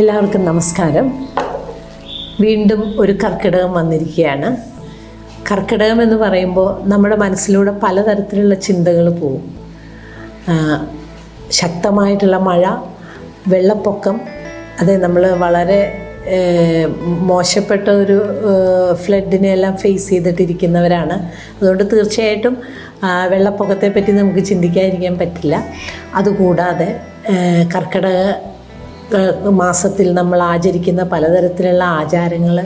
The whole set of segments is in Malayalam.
എല്ലാവർക്കും നമസ്കാരം. വീണ്ടും ഒരു കർക്കിടകം വന്നിരിക്കുകയാണ്. കർക്കിടകം എന്ന് പറയുമ്പോൾ നമ്മുടെ മനസ്സിലൂടെ പലതരത്തിലുള്ള ചിന്തകൾ പോവും. ശക്തമായിട്ടുള്ള മഴ വെള്ളപ്പൊക്കം അതെ നമ്മൾ വളരെ മോശപ്പെട്ട ഒരു ഫ്ലഡിനെ എല്ലാം ഫേസ് ചെയ്തിട്ടിരിക്കുന്നവരാണ്. അതുകൊണ്ട് തീർച്ചയായിട്ടും വെള്ളപ്പൊക്കത്തെ പറ്റി നമുക്ക് ചിന്തിക്കാതിരിക്കാൻ പറ്റില്ല. അതുകൂടാതെ കർക്കിടക മാസത്തിൽ നമ്മൾ ആചരിക്കുന്ന പലതരത്തിലുള്ള ആചാരങ്ങൾ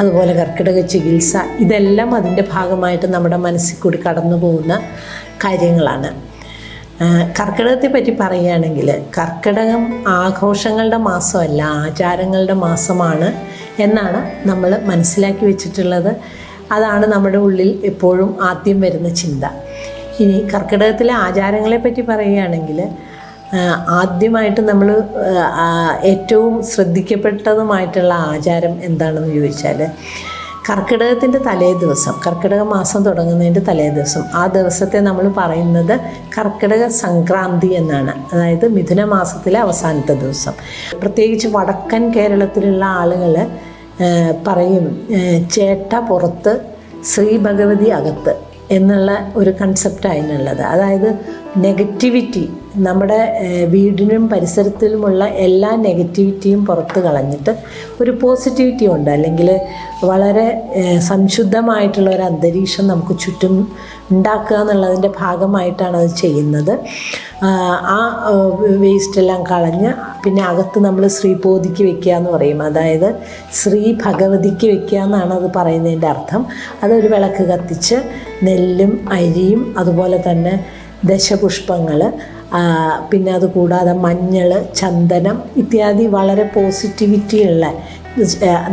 അതുപോലെ കർക്കിടക ചികിത്സ ഇതെല്ലാം അതിന്റെ ഭാഗമായിട്ട് നമ്മുടെ മനസ്സിൽ കൂടി കടന്നു പോകുന്ന കാര്യങ്ങളാണ്. കർക്കിടകത്തെ പറ്റി പറയുകയാണെങ്കിൽ കർക്കിടകം ആഘോഷങ്ങളുടെ മാസമല്ല ആചാരങ്ങളുടെ മാസമാണ് എന്നാണ് നമ്മൾ മനസ്സിലാക്കി വെച്ചിട്ടുള്ളത്. അതാണ് നമ്മുടെ ഉള്ളിൽ എപ്പോഴും ആദ്യം വരുന്ന ചിന്ത. ഇനി കർക്കിടകത്തിലെ ആചാരങ്ങളെ പറ്റി പറയുകയാണെങ്കിൽ ആദ്യമായിട്ട് നമ്മൾ ഏറ്റവും ശ്രദ്ധിക്കപ്പെട്ടതുമായിട്ടുള്ള ആചാരം എന്താണെന്ന് ചോദിച്ചാൽ കർക്കിടകത്തിന്റെ തലേ ദിവസം കർക്കിടക മാസം തുടങ്ങുന്നതിന്റെ തലേ ദിവസം ആ ദിവസത്തെ നമ്മൾ പറയുന്നത് കർക്കിടക സംക്രാന്തി എന്നാണ്. അതായത് മിഥുന മാസത്തിലെ അവസാനത്തെ ദിവസം. പ്രത്യേകിച്ച് വടക്കൻ കേരളത്തിലുള്ള ആളുകൾ പറയും ചേട്ട പുറത്ത് ശ്രീ ഭഗവതി അകത്ത് എന്നുള്ള ഒരു കൺസെപ്റ്റ് അതിനുള്ളത്. അതായത് നെഗറ്റിവിറ്റി നമ്മുടെ വീടിനും പരിസരത്തിലുമുള്ള എല്ലാ നെഗറ്റിവിറ്റിയും പുറത്ത് കളഞ്ഞിട്ട് ഒരു പോസിറ്റിവിറ്റി ഉണ്ട്. അല്ലെങ്കിൽ വളരെ സംശുദ്ധമായിട്ടുള്ള ഒരു അന്തരീക്ഷം നമുക്ക് ചുറ്റും ഉണ്ടാക്കുക എന്നുള്ളതിന്റെ ഭാഗമായിട്ടാണ് അത് ചെയ്യുന്നത്. ആ വേസ്റ്റ് എല്ലാം കളഞ്ഞ് പിന്നെ അകത്ത് നമ്മൾ ശ്രീപോതിക്ക് വെക്കുക എന്ന് പറയും. അതായത് ശ്രീ ഭഗവതിക്ക് വെക്കുക എന്നാണ് അത് പറയുന്നതിന്റെ അർത്ഥം. അതൊരു വിളക്ക് കത്തിച്ച് നെല്ലും അരിയും അതുപോലെ തന്നെ ദശപുഷ്പങ്ങൾ പിന്നെ അതുകൂടാതെ മഞ്ഞൾ ചന്ദനം ഇത്യാദി വളരെ പോസിറ്റിവിറ്റിയുള്ള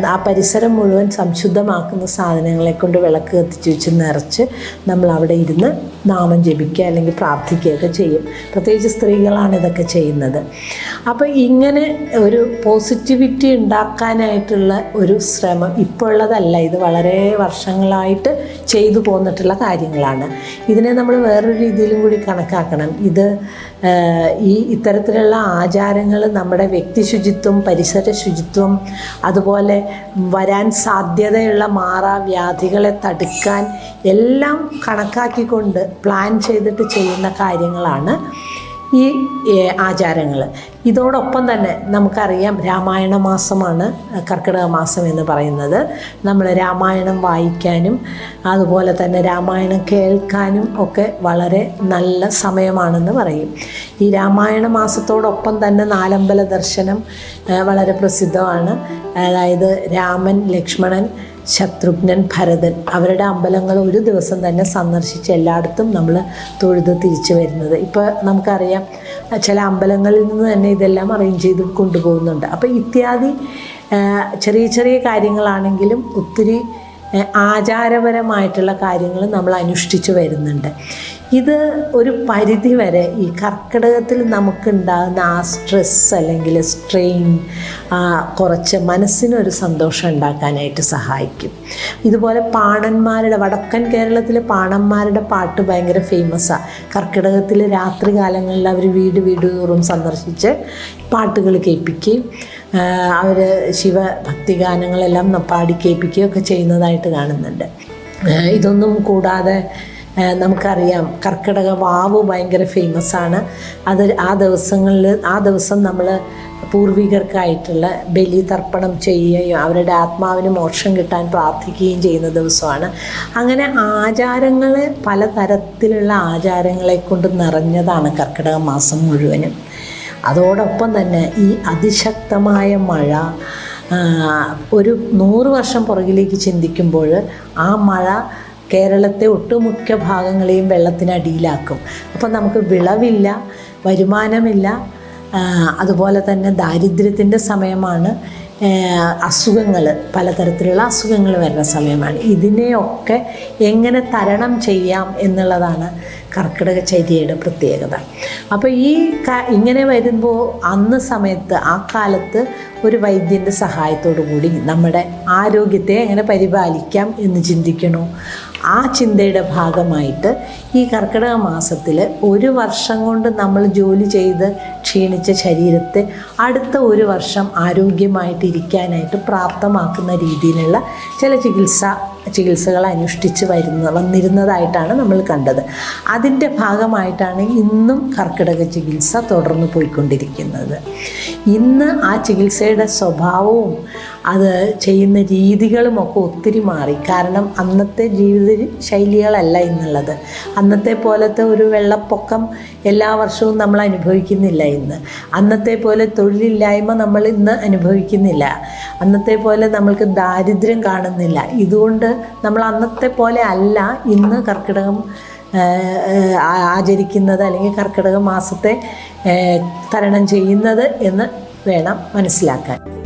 ആ പരിസരം മുഴുവൻ സംശുദ്ധമാക്കുന്ന സാധനങ്ങളെ കൊണ്ട് വിളക്ക് കത്തിച്ച് വെച്ച് നിറച്ച് നമ്മൾ അവിടെ ഇരുന്ന് നാമം ജപിക്കുക അല്ലെങ്കിൽ പ്രാർത്ഥിക്കുകയൊക്കെ ചെയ്യും. പ്രത്യേകിച്ച് സ്ത്രീകളാണ് ഇതൊക്കെ ചെയ്യുന്നത്. അപ്പോൾ ഇങ്ങനെ ഒരു പോസിറ്റിവിറ്റി ഉണ്ടാക്കാനായിട്ടുള്ള ഒരു ശ്രമം ഇപ്പോൾ ഉള്ളതല്ല ഇത് വളരെ വർഷങ്ങളായിട്ട് ചെയ്തു പോന്നിട്ടുള്ള കാര്യങ്ങളാണ്. ഇതിനെ നമ്മൾ വേറൊരു രീതിയിലും കൂടി കണക്കാക്കണം. ഇത് ഈ ഇത്തരത്തിലുള്ള ആചാരങ്ങൾ നമ്മുടെ വ്യക്തി ശുചിത്വം പരിസര ശുചിത്വം അതുപോലെ വരാൻ സാധ്യതയുള്ള മാറാവ്യാധികളെ തടുക്കാൻ എല്ലാം കണക്കാക്കിക്കൊണ്ട് പ്ലാൻ ചെയ്തിട്ട് ചെയ്യുന്ന കാര്യങ്ങളാണ്. ഈ ആചാരങ്ങൾ ഇതോടൊപ്പം തന്നെ നമുക്കറിയാം രാമായണ മാസമാണ് കർക്കിടക മാസം എന്ന് പറയുന്നത്. നമ്മൾ രാമായണം വായിക്കാനും അതുപോലെ തന്നെ രാമായണം കേൾക്കാനും ഒക്കെ വളരെ നല്ല സമയമാണെന്ന് പറയും. ഈ രാമായണ മാസത്തോടൊപ്പം തന്നെ നാലമ്പല ദർശനം വളരെ പ്രസിദ്ധമാണ്. അതായത് രാമൻ ലക്ഷ്മണൻ ശത്രുഘ്നൻ ഭരതൻ. അവരുടെ അമ്പലങ്ങൾ ഒരു ദിവസം തന്നെ സന്ദർശിച്ച് എല്ലായിടത്തും നമ്മൾ തൊഴുത് തിരിച്ചു വരുന്നത്. ഇപ്പോൾ നമുക്കറിയാം ചില അമ്പലങ്ങളിൽ നിന്ന് തന്നെ ഇതെല്ലാം അറേഞ്ച് ചെയ്ത് കൊണ്ടുപോകുന്നുണ്ട്. അപ്പോൾ ഇത്യാദി ചെറിയ ചെറിയ കാര്യങ്ങളാണെങ്കിലും ഒത്തിരി ആചാരപരമായിട്ടുള്ള കാര്യങ്ങൾ നമ്മൾ അനുഷ്ഠിച്ചു വരുന്നുണ്ട്. ഇത് ഒരു പരിധി വരെ ഈ കർക്കിടകത്തിൽ നമുക്കുണ്ടാകുന്ന ആ സ്ട്രെസ് അല്ലെങ്കിൽ സ്ട്രെയിൻ കുറച്ച് മനസ്സിനൊരു സന്തോഷം ഉണ്ടാക്കാനായിട്ട് സഹായിക്കും. ഇതുപോലെ പാണന്മാരുടെ വടക്കൻ കേരളത്തിലെ പാണന്മാരുടെ പാട്ട് ഭയങ്കര ഫേമസാണ് കർക്കിടകത്തിൽ രാത്രി കാലങ്ങളിൽ അവർ വീട് വീട് തോറും സന്ദർശിച്ച് പാട്ടുകൾ കേൾപ്പിക്കുകയും അവർ ശിവഭക്തിഗാനങ്ങളെല്ലാം പാടി കേൾപ്പിക്കുകയൊക്കെ ചെയ്യുന്നതായിട്ട് കാണുന്നുണ്ട്. ഇതൊന്നും കൂടാതെ നമുക്കറിയാം കർക്കിടക വാവ് ഭയങ്കര ഫേമസ് ആണ് അത് ആ ദിവസങ്ങളിൽ ആ ദിവസം നമ്മൾ പൂർവികർക്കായിട്ടുള്ള ബലി തർപ്പണം ചെയ്യുകയും അവരുടെ ആത്മാവിന് മോക്ഷം കിട്ടാൻ പ്രാർത്ഥിക്കുകയും ചെയ്യുന്ന ദിവസമാണ്. അങ്ങനെ ആചാരങ്ങൾ പലതരത്തിലുള്ള ആചാരങ്ങളെ കൊണ്ട് നിറഞ്ഞതാണ് കർക്കിടക മാസം മുഴുവനും. അതോടൊപ്പം തന്നെ ഈ അതിശക്തമായ മഴ ഒരു നൂറ് വർഷം പുറകിലേക്ക് ചിന്തിക്കുമ്പോൾ ആ മഴ കേരളത്തെ ഒട്ടുമുക്ക ഭാഗങ്ങളെയും വെള്ളത്തിനടിയിലാക്കും. അപ്പം നമുക്ക് വിളവില്ല വരുമാനമില്ല അതുപോലെ തന്നെ ദാരിദ്ര്യത്തിന്റെ സമയമാണ് അസുഖങ്ങൾ പലതരത്തിലുള്ള അസുഖങ്ങൾ വരുന്ന സമയമാണ്. ഇതിനെയൊക്കെ എങ്ങനെ തരണം ചെയ്യാം എന്നുള്ളതാണ് കർക്കിടക ചര്യയുടെ പ്രത്യേകത. അപ്പോൾ ഈ ഇങ്ങനെ വരുമ്പോൾ അന്ന് സമയത്ത് ആ കാലത്ത് ഒരു വൈദ്യന്റെ സഹായത്തോടു കൂടി നമ്മുടെ ആരോഗ്യത്തെ എങ്ങനെ പരിപാലിക്കാം എന്ന് ചിന്തിക്കണോ? ആ ചിന്തയുടെ ഭാഗമായിട്ട് ഈ കർക്കിടക മാസത്തിൽ ഒരു വർഷം കൊണ്ട് നമ്മൾ ജോലി ചെയ്ത് ക്ഷീണിച്ച ശരീരത്തെ അടുത്ത ഒരു വർഷം ആരോഗ്യമായിട്ട് ഇരിക്കാനായിട്ട് പ്രാപ്തമാക്കുന്ന രീതിയിലുള്ള ചില ചികിത്സ ചികിത്സകൾ അനുഷ്ഠിച്ച് വരുന്ന വന്നിരുന്നതായിട്ടാണ് നമ്മൾ കണ്ടത്. അതിന്റെ ഭാഗമായിട്ടാണ് ഇന്നും കർക്കിടക ചികിത്സ തുടർന്ന് പോയിക്കൊണ്ടിരിക്കുന്നത്. ഇന്ന് ആ ചികിത്സയുടെ സ്വഭാവവും അത് ചെയ്യുന്ന രീതികളും ഒക്കെ ഒത്തിരി മാറി. കാരണം അന്നത്തെ ജീവിത ശൈലികളല്ല ഇന്നുള്ളത്. അന്നത്തെ പോലത്തെ ഒരു വെള്ളപ്പൊക്കം എല്ലാ വർഷവും നമ്മൾ അനുഭവിക്കുന്നില്ല ഇന്ന്. അന്നത്തെ പോലെ തൊഴിലില്ലായ്മ നമ്മൾ ഇന്ന് അനുഭവിക്കുന്നില്ല. അന്നത്തെ പോലെ നമ്മൾക്ക് ദാരിദ്ര്യം കാണുന്നില്ല. ഇതുകൊണ്ട് നമ്മൾ അന്നത്തെ പോലെ അല്ല ഇന്ന് കർക്കിടകം ആചരിക്കുന്നത് അല്ലെങ്കിൽ കർക്കിടക മാസത്തെ തരണം ചെയ്യുന്നത് എന്ന് വേണം മനസ്സിലാക്കാൻ.